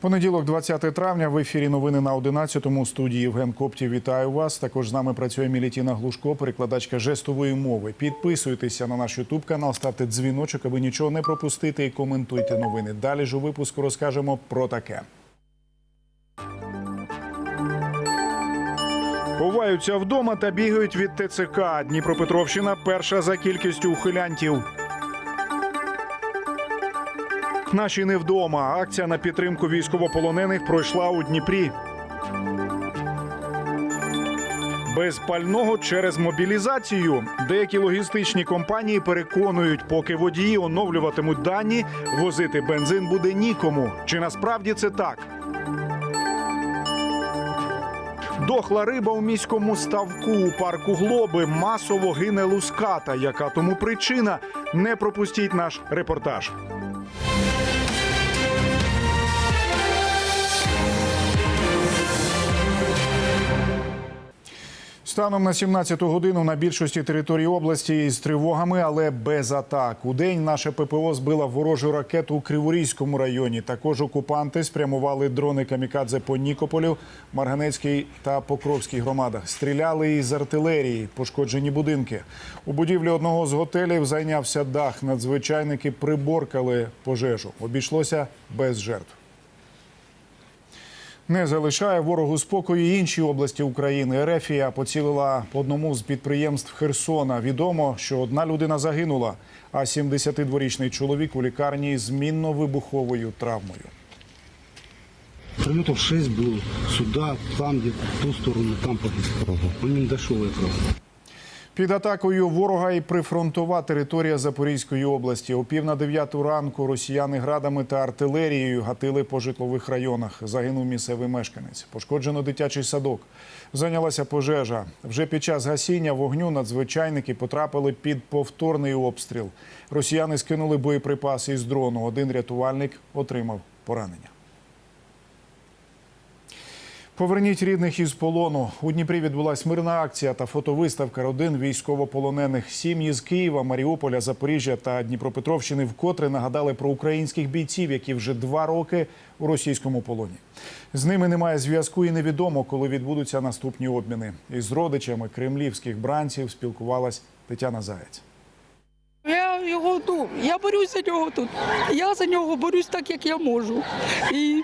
Понеділок, 20 травня, в ефірі новини на 11-му. студії Євген Коптів. Вітаю вас. Також з нами працює Мілітіна Глушко, перекладачка жестової мови. Підписуйтеся на наш Ютуб канал, ставте дзвіночок, аби нічого не пропустити і коментуйте новини. Далі ж у випуску розкажемо про таке. Ховаються вдома та бігають від ТЦК. Дніпропетровщина перша за кількістю ухилянтів. Наші не вдома. Акція на підтримку військовополонених пройшла у Дніпрі. Без пального через мобілізацію. Деякі логістичні компанії переконують, поки водії оновлюватимуть дані, возити бензин буде нікому. Чи насправді це так? Дохла риба у міському ставку у парку Глоби масово гине луската. Яка тому причина? Не пропустіть наш репортаж. Станом на 17-ту годину на більшості території області із тривогами, але без атак. У день наше ППО збила ворожу ракету у Криворізькому районі. Також окупанти спрямували дрони камікадзе по Нікополю, Марганецькій та Покровській громадах. Стріляли із артилерії, пошкоджені будинки. У будівлі одного з готелів зайнявся дах. Надзвичайники приборкали пожежу. Обійшлося без жертв. Не залишає ворогу спокою і інші області України. Ерефія поцілила по одному з підприємств Херсона. Відомо, що одна людина загинула, а 72-річний чоловік у лікарні з мінно-вибуховою травмою. Прильотов 6 було сюди, там, де в ту сторону, там погиб. Він дійшов дошел якраз. Під атакою ворога і прифронтова територія Запорізької області. О пів на дев'яту ранку росіяни градами та артилерією гатили по житлових районах. Загинув місцевий мешканець. Пошкоджено дитячий садок. Зайнялася пожежа. Вже під час гасіння вогню надзвичайники потрапили під повторний обстріл. Росіяни скинули боєприпаси із дрону. Один рятувальник отримав поранення. Поверніть рідних із полону. У Дніпрі відбулась мирна акція та фотовиставка родин військовополонених. Сім'ї з Києва, Маріуполя, Запоріжжя та Дніпропетровщини вкотре нагадали про українських бійців, які вже два роки у російському полоні. З ними немає зв'язку і невідомо, коли відбудуться наступні обміни. Із родичами кремлівських бранців спілкувалась Тетяна Заєць. Я його тут. я борюсь за нього тут. Я за нього борюсь так, як я можу. І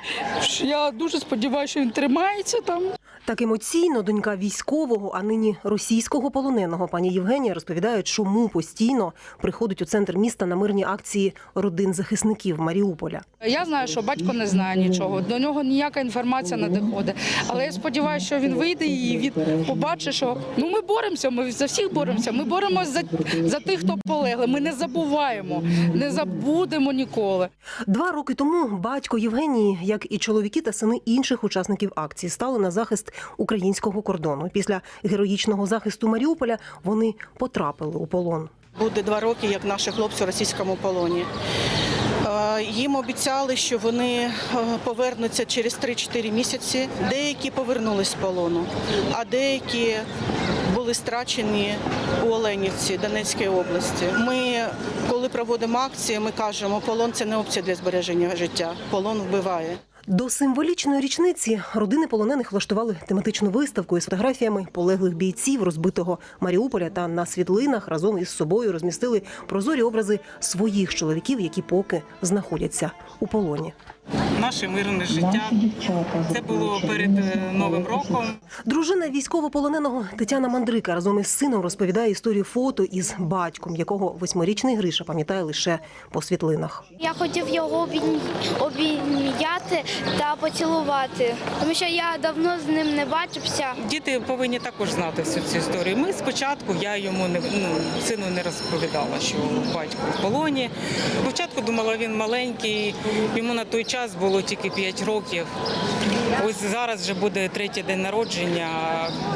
я дуже сподіваюся, що він тримається там. Так емоційно донька військового, а нині російського полоненого пані Євгенія розповідає, чому постійно приходить у центр міста на мирні акції родин захисників Маріуполя. Я знаю, що батько не знає нічого. До нього ніяка інформація не доходить. Але я сподіваюся, що він вийде і він побачить, що ну ми боремося. Ми за всіх боремося. Ми боремося за, за тих, хто полегли. Ми не забуваємо, не забудемо ніколи. Два роки тому батько Євгенії, як і чоловіки та сини інших учасників акції, стали на захист українського кордону. Після героїчного захисту Маріуполя вони потрапили у полон. Буде два роки, як наші хлопці у російському полоні. Е, Їм обіцяли, що вони е, повернуться через 3-4 місяці. Деякі повернулись з полону, а деякі були страчені у Оленівці Донецької області. Ми, коли проводимо акції, ми кажемо, полон це не опція для збереження життя. Полон вбиває. До символічної річниці родини полонених влаштували тематичну виставку із фотографіями полеглих бійців розбитого Маріуполя та на світлинах разом із собою розмістили прозорі образи своїх чоловіків, які поки знаходяться у полоні. Наше мирне життя. Це було перед е, Новим роком. Дружина військовополоненого Тетяна Мандрика разом із сином розповідає історію фото із батьком, якого восьмирічний Гриша пам'ятає лише по світлинах. Я хотів його обійня- обійняти та поцілувати, тому що я давно з ним не бачився. Діти повинні також знати всю цю історію. Ми спочатку я йому не ну, сину не розповідала, що батько в полоні. Спочатку думала, він маленький, йому на той час було тільки 5 років. Ось зараз вже буде третій день народження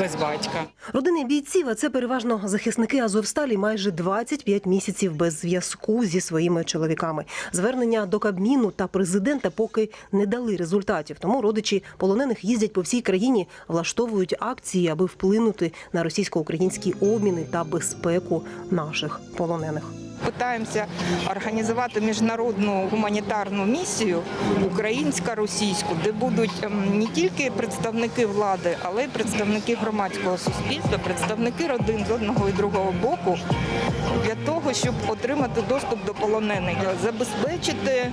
без батька. Родини бійців, а це переважно захисники Азовсталі, майже 25 місяців без зв'язку зі своїми чоловіками. Звернення до Кабміну та президента поки не дали результатів. Тому родичі полонених їздять по всій країні, влаштовують акції, аби вплинути на російсько-українські обміни та безпеку наших полонених. Питаємося організувати міжнародну гуманітарну місію українсько-російську, де будуть не тільки представники влади, але й представники громадського суспільства, представники родин з одного і другого боку, для того, щоб отримати доступ до полонених, забезпечити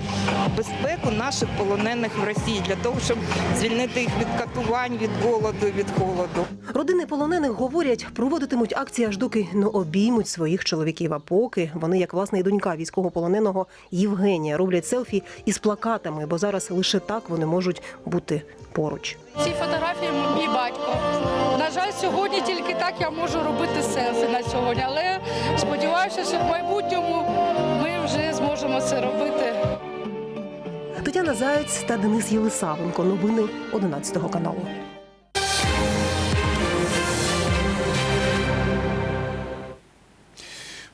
безпеку наших полонених в Росії, для того, щоб звільнити їх від катувань, від голоду, від холоду. Родини полонених говорять, проводитимуть акції аж доки не обіймуть своїх чоловіків. А поки вони, як власне і донька військовополоненого Євгенія, роблять селфі із плакатами, бо зараз лише так вони можуть бути поруч. Ці фотографії мій батько. На жаль, сьогодні тільки так я можу робити селфі на сьогодні, але сподіваюся, що в майбутньому ми вже зможемо це робити. Тетяна Заєць та Денис Єлисавенко. Новини 11 каналу.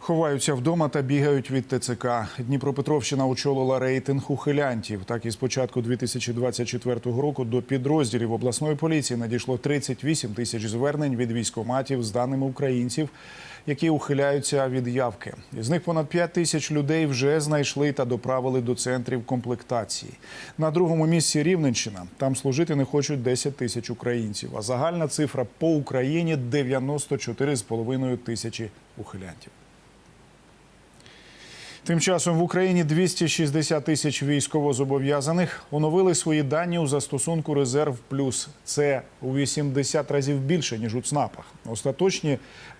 Ховаються вдома та бігають від ТЦК. Дніпропетровщина очолила рейтинг ухилянтів. Так і з початку 2024 року до підрозділів обласної поліції надійшло 38 тисяч звернень від військоматів з даними українців, які ухиляються від явки. Із них понад 5 тисяч людей вже знайшли та доправили до центрів комплектації. На другому місці Рівненщина. Там служити не хочуть 10 тисяч українців. А загальна цифра по Україні 94,5 тисячі ухилянтів. Тим часом в Україні 260 тисяч військовозобов'язаних оновили свої дані у застосунку Резерв Плюс. Це у 80 разів більше ніж у ЦНАПах. Остаточні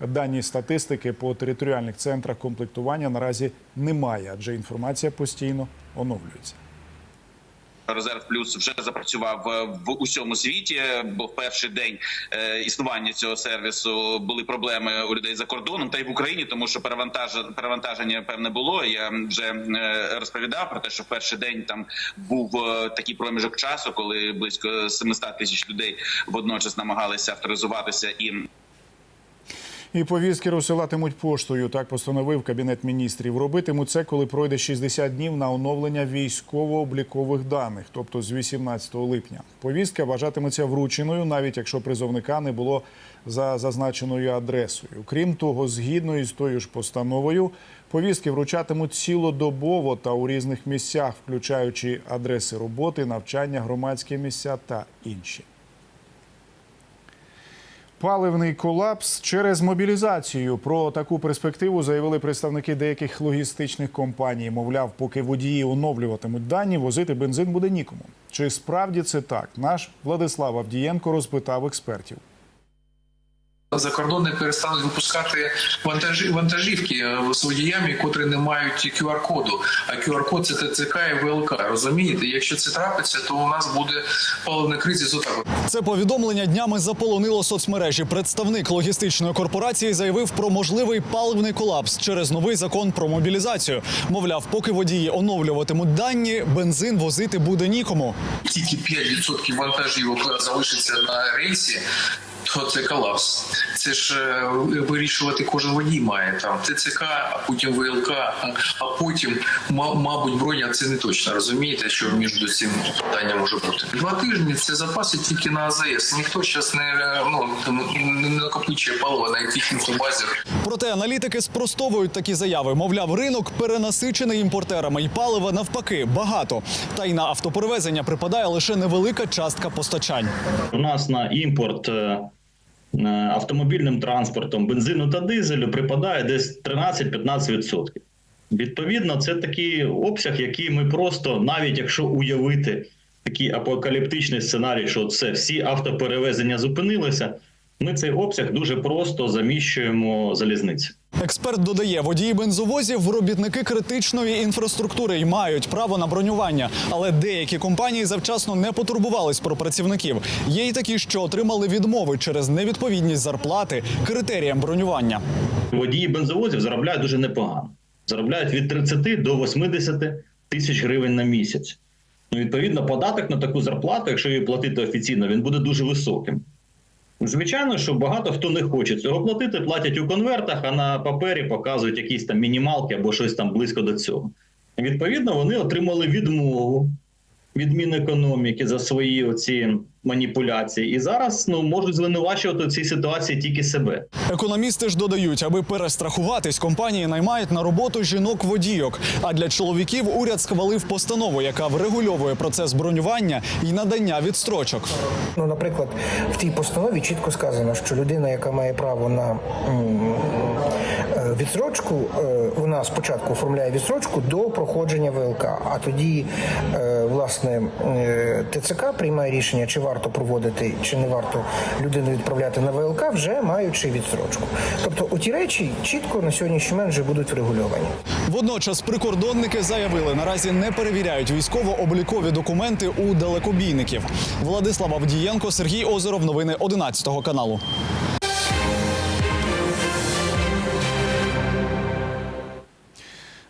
дані статистики по територіальних центрах комплектування наразі немає, адже інформація постійно оновлюється. Резерв плюс вже запрацював е, в усьому світі, бо в перший день е, існування цього сервісу були проблеми у людей за кордоном та й в Україні, тому що перевантаження певне було. Я вже е, розповідав про те, що в перший день там був такий проміжок часу, коли близько 700 тисяч людей водночас намагалися авторизуватися і І повістки розсилатимуть поштою. Так постановив кабінет міністрів. Робитимуть це, коли пройде 60 днів на оновлення військово-облікових даних, тобто з 18 липня. Повістка вважатиметься врученою, навіть якщо призовника не було за зазначеною адресою. Крім того, згідно із тою ж постановою, повістки вручатимуть цілодобово та у різних місцях, включаючи адреси роботи, навчання, громадські місця та інші. Паливний колапс через мобілізацію. Про таку перспективу заявили представники деяких логістичних компаній. Мовляв, поки водії оновлюватимуть дані, возити бензин буде нікому. Чи справді це так? Наш Владислав Авдієнко розпитав експертів. За кордони перестануть випускати вантажі, вантажівки е, з водіями, котрі не мають QR-коду. А QR-код це ТЦК і ВЛК. Розумієте? Якщо це трапиться, то у нас буде паливний кризис. Отак. от. Це повідомлення днями заполонило соцмережі. Представник логістичної корпорації заявив про можливий паливний колапс через новий закон про мобілізацію. Мовляв, поки водії оновлюватимуть дані, бензин возити буде нікому. Тільки 5% вантажівок залишиться на рейсі. То це колапс. Це ж е, вирішувати кожен водій має там ТЦК, а потім ВЛК, а, потім, ма- мабуть, броня. Це не точно розумієте, що між цим питання може бути. Два тижні це запаси тільки на АЗС. Ніхто зараз не е, ну не накопичує паливо на яких інфобазах. Проте аналітики спростовують такі заяви. Мовляв, ринок перенасичений імпортерами і палива навпаки багато. Та й на автоперевезення припадає лише невелика частка постачань. У нас на імпорт е, автомобільним транспортом бензину та дизелю припадає десь 13-15%. Відповідно, це такий обсяг, який ми просто, навіть якщо уявити такий апокаліптичний сценарій, що це всі автоперевезення зупинилися, ми цей обсяг дуже просто заміщуємо залізниці. Експерт додає, водії бензовозів робітники критичної інфраструктури і мають право на бронювання. Але деякі компанії завчасно не потурбувались про працівників. Є й такі, що отримали відмови через невідповідність зарплати критеріям бронювання. Водії бензовозів заробляють дуже непогано. Заробляють від 30 до 80 тисяч гривень на місяць. Ну, відповідно, податок на таку зарплату, якщо її платити офіційно, він буде дуже високим. Звичайно, що багато хто не хоче цього платити, платять у конвертах, а на папері показують якісь там мінімалки або щось там близько до цього. Відповідно, вони отримали відмову від Мінекономіки за свої оці маніпуляції. І зараз ну можуть звинувачувати в цій ситуації тільки себе. Економісти ж додають, аби перестрахуватись, компанії наймають на роботу жінок-водійок. А для чоловіків уряд схвалив постанову, яка врегульовує процес бронювання і надання відстрочок. Ну, наприклад, в тій постанові чітко сказано, що людина, яка має право на м, е, вона спочатку оформляє відстрочку до проходження ВЛК, а тоді е, власне е, ТЦК приймає рішення, чи варто проводити, чи не варто людину відправляти на ВЛК, вже маючи відстрочку. Тобто, оті речі чітко на сьогоднішній момент вже будуть врегульовані. Водночас прикордонники заявили, наразі не перевіряють військово-облікові документи у далекобійників. Владислав Авдієнко, Сергій Озеров. Новини 11 каналу.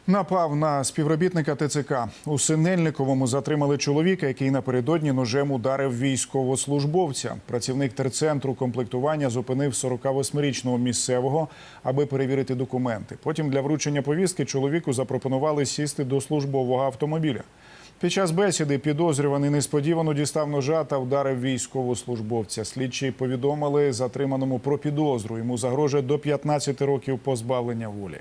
Напав на співробітника ТЦК. У Синельниковому затримали чоловіка, який напередодні ножем ударив військовослужбовця. Працівник терцентру комплектування зупинив 48-річного місцевого, аби перевірити документи. Потім для вручення повістки чоловіку запропонували сісти до службового автомобіля. Під час бесіди підозрюваний несподівано дістав ножа та вдарив військовослужбовця. Слідчі повідомили затриманому про підозру. Йому загрожує до 15 років позбавлення волі.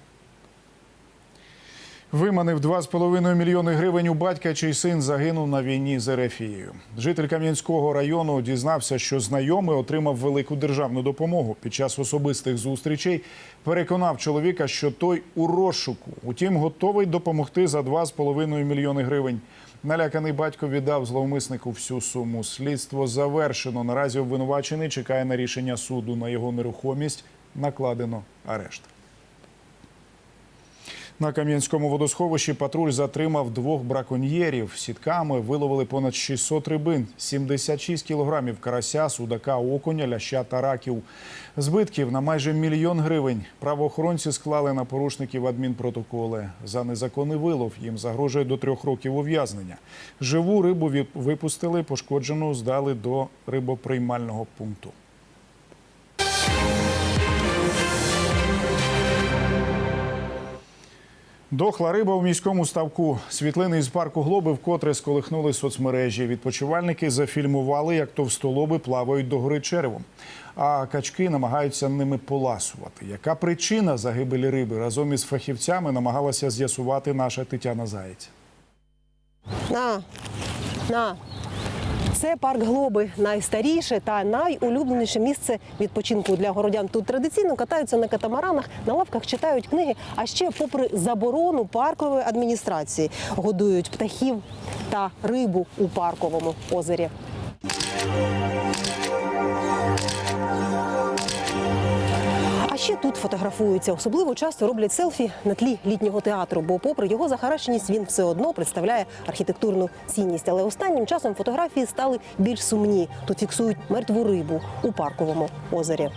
Виманив 2,5 мільйони гривень у батька, чий син загинув на війні з Ерефією. Житель Кам'янського району дізнався, що знайомий отримав велику державну допомогу. Під час особистих зустрічей переконав чоловіка, що той у розшуку. Утім, готовий допомогти за 2,5 мільйони гривень. Наляканий батько віддав зловмиснику всю суму. Слідство завершено. Наразі обвинувачений чекає на рішення суду. На його нерухомість накладено арешт. На Кам'янському водосховищі патруль затримав двох браконьєрів. Сітками виловили понад 600 рибин, 76 кілограмів карася, судака, окуня, ляща та раків. Збитків на майже мільйон гривень. Правоохоронці склали на порушників адмінпротоколи. За незаконний вилов їм загрожує до трьох років ув'язнення. Живу рибу випустили, пошкоджену здали до рибоприймального пункту. Дохла риба у міському ставку. Світлини із парку Глоби вкотре сколихнули соцмережі. Відпочивальники зафільмували, як товстолоби плавають до гори черевом. А качки намагаються ними поласувати. Яка причина загибелі риби разом із фахівцями намагалася з'ясувати наша Тетяна Заєць. На, на. Це парк Глоби найстаріше та найулюбленіше місце відпочинку для городян. Тут традиційно катаються на катамаранах, на лавках читають книги. А ще, попри заборону паркової адміністрації, годують птахів та рибу у парковому озері. Ще тут фотографуються. Особливо часто роблять селфі на тлі літнього театру, бо, попри його захаращеність, він все одно представляє архітектурну цінність. Але останнім часом фотографії стали більш сумні. Тут фіксують мертву рибу у парковому озері.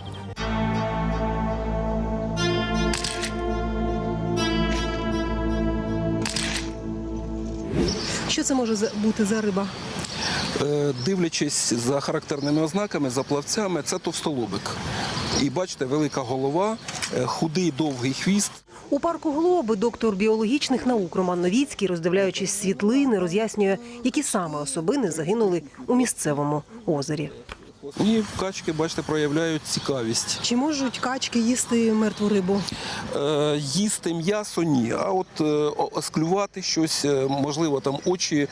Що це може бути за риба? Е, Дивлячись за характерними ознаками, за плавцями, це товстолобик. І бачите, велика голова, е, худий довгий хвіст. У парку Глоби доктор біологічних наук Роман Новіцький, роздивляючись світлини, роз'яснює, які саме особини загинули у місцевому озері. І качки, бачите, проявляють цікавість. Чи можуть качки їсти мертву рибу? Е, Їсти м'ясо ні, а от е, осклювати щось, е, можливо, там очі е,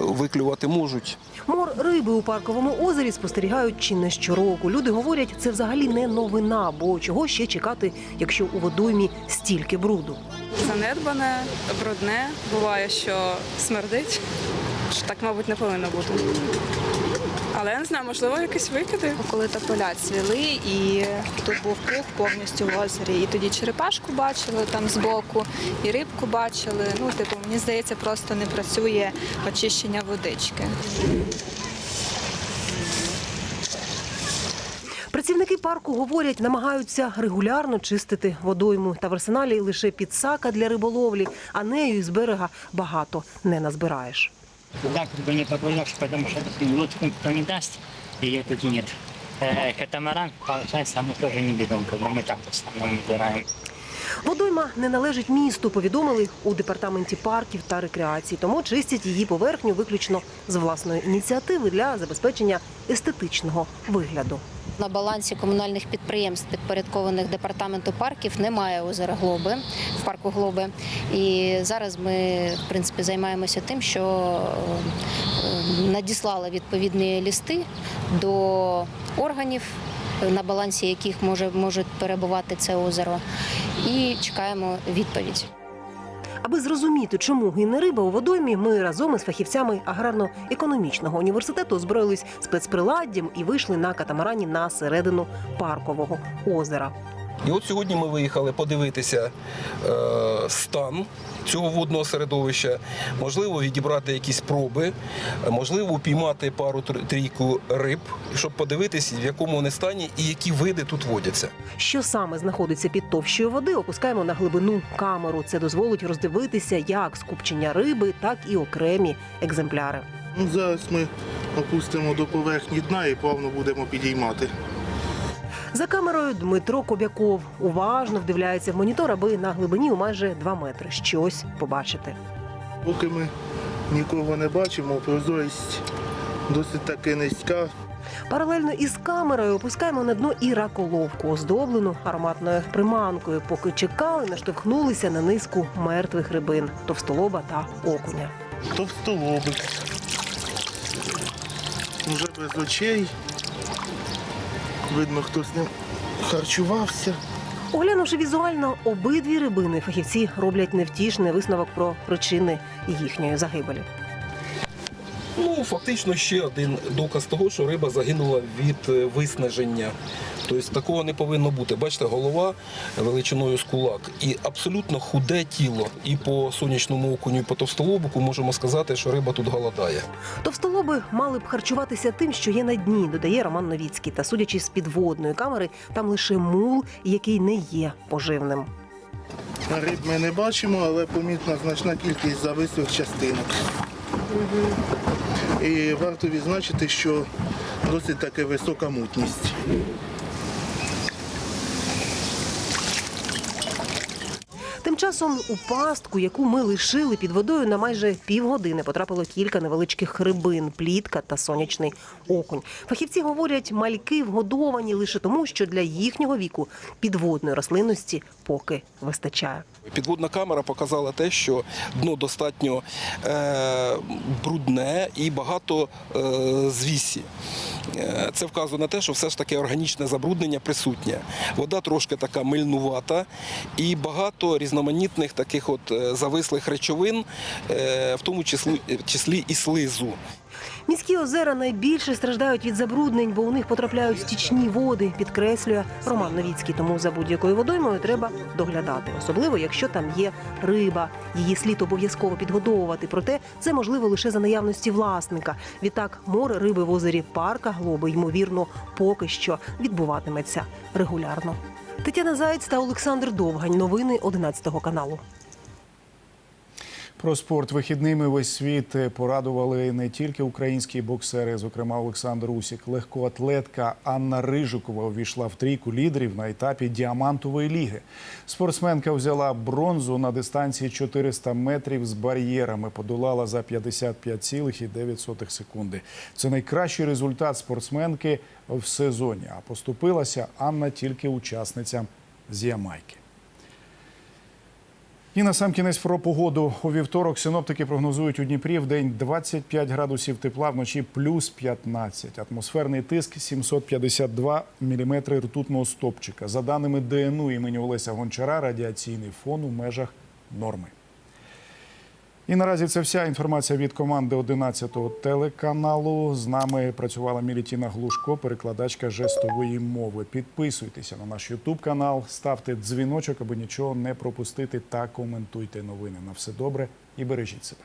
виклювати можуть. Мор риби у парковому озері спостерігають чи не щороку. Люди говорять, це взагалі не новина, бо чого ще чекати, якщо у водоймі стільки бруду. занедбане, брудне. Буває, що смердить. Що так, мабуть, не повинно бути. Але я не знаю, можливо, якісь викиди. Коли тополя цвіли, і тут був пух повністю в озері. І тоді черепашку бачили там збоку, і рибку бачили. Ну, типу, мені здається, просто не працює очищення водички. Працівники парку говорять, намагаються регулярно чистити водойму. Та в арсеналі лише підсака для риболовлі, а нею із берега багато не назбираєш. Да, как бы не попадешь, потому что лодку никто не даст, ее тут нет. Э, Катамаран, получается, мы тоже не берем, как бы мы так в основном набираем. Водойма не належить місту, повідомили у департаменті парків та рекреації, тому чистять її поверхню виключно з власної ініціативи для забезпечення естетичного вигляду. На балансі комунальних підприємств, підпорядкованих департаменту парків, немає озера Глоби в парку Глоби. І зараз ми в принципі займаємося тим, що е, надіслали відповідні лісти до органів, на балансі яких може може перебувати це озеро, і чекаємо відповідь. Аби зрозуміти, чому гине риба у водоймі, ми разом із фахівцями аграрно-економічного університету озброїлись спецприладдям і вийшли на катамарані на середину паркового озера. І от сьогодні ми виїхали подивитися е, стан цього водного середовища, можливо, відібрати якісь проби, можливо, упіймати пару трійку риб, щоб подивитися, в якому вони стані і які види тут водяться. Що саме знаходиться під товщою води, опускаємо на глибину камеру. Це дозволить роздивитися як скупчення риби, так і окремі екземпляри. Ну, Зараз ми опустимо до поверхні дна і плавно будемо підіймати. За камерою Дмитро Кобяков уважно вдивляється в монітор, аби на глибині у майже 2 метри щось побачити. Поки ми нікого не бачимо, прозорість досить таки низька. Паралельно із камерою опускаємо на дно і раколовку, оздоблену ароматною приманкою. Поки чекали, наштовхнулися на низку мертвих рибин товстолоба та окуня. Товстолобик. Вже без очей. Видно, хто з ним харчувався. Оглянувши візуально обидві рибини, фахівці роблять невтішний висновок про причини їхньої загибелі. Ну, фактично ще один доказ того, що риба загинула від е, виснаження. Тобто такого не повинно бути. Бачите, голова величиною з кулак і абсолютно худе тіло. І по сонячному окуню, і по товстолобику можемо сказати, що риба тут голодає. Товстолоби мали б харчуватися тим, що є на дні, додає Роман Новіцький. Та судячи з підводної камери, там лише мул, який не є поживним. Риб ми не бачимо, але помітна значна кількість завислих частинок. І варто відзначити, що досить таки висока мутність. Часом у пастку, яку ми лишили під водою на майже півгодини, потрапило кілька невеличких рибин, плітка та сонячний окунь. Фахівці говорять, мальки вгодовані лише тому, що для їхнього віку підводної рослинності поки вистачає. Підводна камера показала те, що дно достатньо е, брудне і багато е, звісі. Е, Це вказує на те, що все ж таки органічне забруднення присутнє. Вода трошки така мильнувата і багато різноманітних таких от е, завислих речовин, е, в тому числі, числі і слизу. Міські озера найбільше страждають від забруднень, бо у них потрапляють стічні води, підкреслює Роман Новіцький. Тому за будь-якою водоймою треба доглядати, особливо якщо там є риба. Її слід обов'язково підгодовувати. Проте це можливо лише за наявності власника. Відтак море риби в озері парка Глоби, ймовірно, поки що відбуватиметься регулярно. Тетяна Заєць та Олександр Довгань. Новини 11 каналу. Про спорт вихідними весь світ порадували не тільки українські боксери, зокрема Олександр Усік. Легкоатлетка Анна Рижикова увійшла в трійку лідерів на етапі діамантової ліги. Спортсменка взяла бронзу на дистанції 400 метрів з бар'єрами. Подолала за 55,9 секунди. Це найкращий результат спортсменки в сезоні. А поступилася Анна тільки учасницям з Ямайки. І на сам кінець про погоду. У вівторок синоптики прогнозують у Дніпрі в день 25 градусів тепла, вночі плюс 15. Атмосферний тиск 752 міліметри ртутного стопчика. За даними ДНУ імені Олеся Гончара, радіаційний фон у межах норми. І наразі це вся інформація від команди 11-го телеканалу. З нами працювала Мілітіна Глушко, перекладачка жестової мови. Підписуйтеся на наш Ютуб канал, ставте дзвіночок, аби нічого не пропустити та коментуйте новини. На все добре і бережіть себе.